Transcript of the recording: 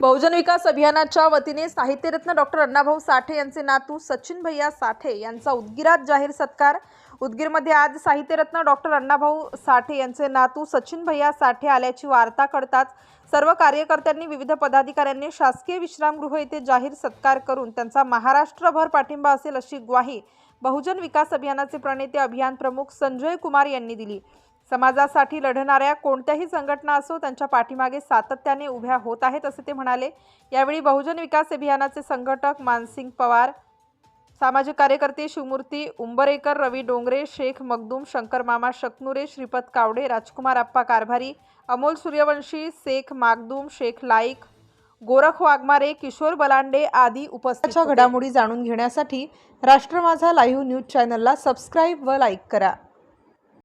बहुजन विकास अभियानाच्या वतीने साहित्यरत्न डॉक्टर अण्णाभाऊ साठे यांचे नातू सचिन भैया साठे यांचा उदगीरात जाहीर सत्कार. उदगीरमध्ये आज साहित्यरत्न डॉक्टर अण्णाभाऊ साठे यांचे नातू सचिन भैया साठे आल्याची वार्ता कळताच सर्व कार्यकर्त्यांनी विविध पदाधिकाऱ्यांनी शासकीय विश्रामगृह येथे जाहीर सत्कार करून त्यांचा महाराष्ट्रभर पाठिंबा असेल अशी ग्वाही बहुजन विकास अभियानाचे प्रणेते अभियान प्रमुख संजय कुमार यांनी दिली. समाजासाठी लढणाऱ्या कोणत्याही संघटना असो त्यांच्या पाठीमागे सातत्याने उभ्या होत आहेत असे ते म्हणाले. यावेळी बहुजन विकास अभियानाचे संघटक मानसिंग पवार सामाजिक कार्यकर्ते शिवमूर्ती उंबरेकर रवी डोंगरे शेख मगदूम शंकर मामा शकनुरे श्रीपत कावडे राजकुमार आप्पा कारभारी अमोल सूर्यवंशी शेख मागदूम शेख लाईक गोरख वाघमारे किशोर बलांडे आदी उपस्थितच्या घडामोडी जाणून घेण्यासाठी राष्ट्र माझा लाईव्ह न्यूज चॅनलला सबस्क्राईब व लाईक करा.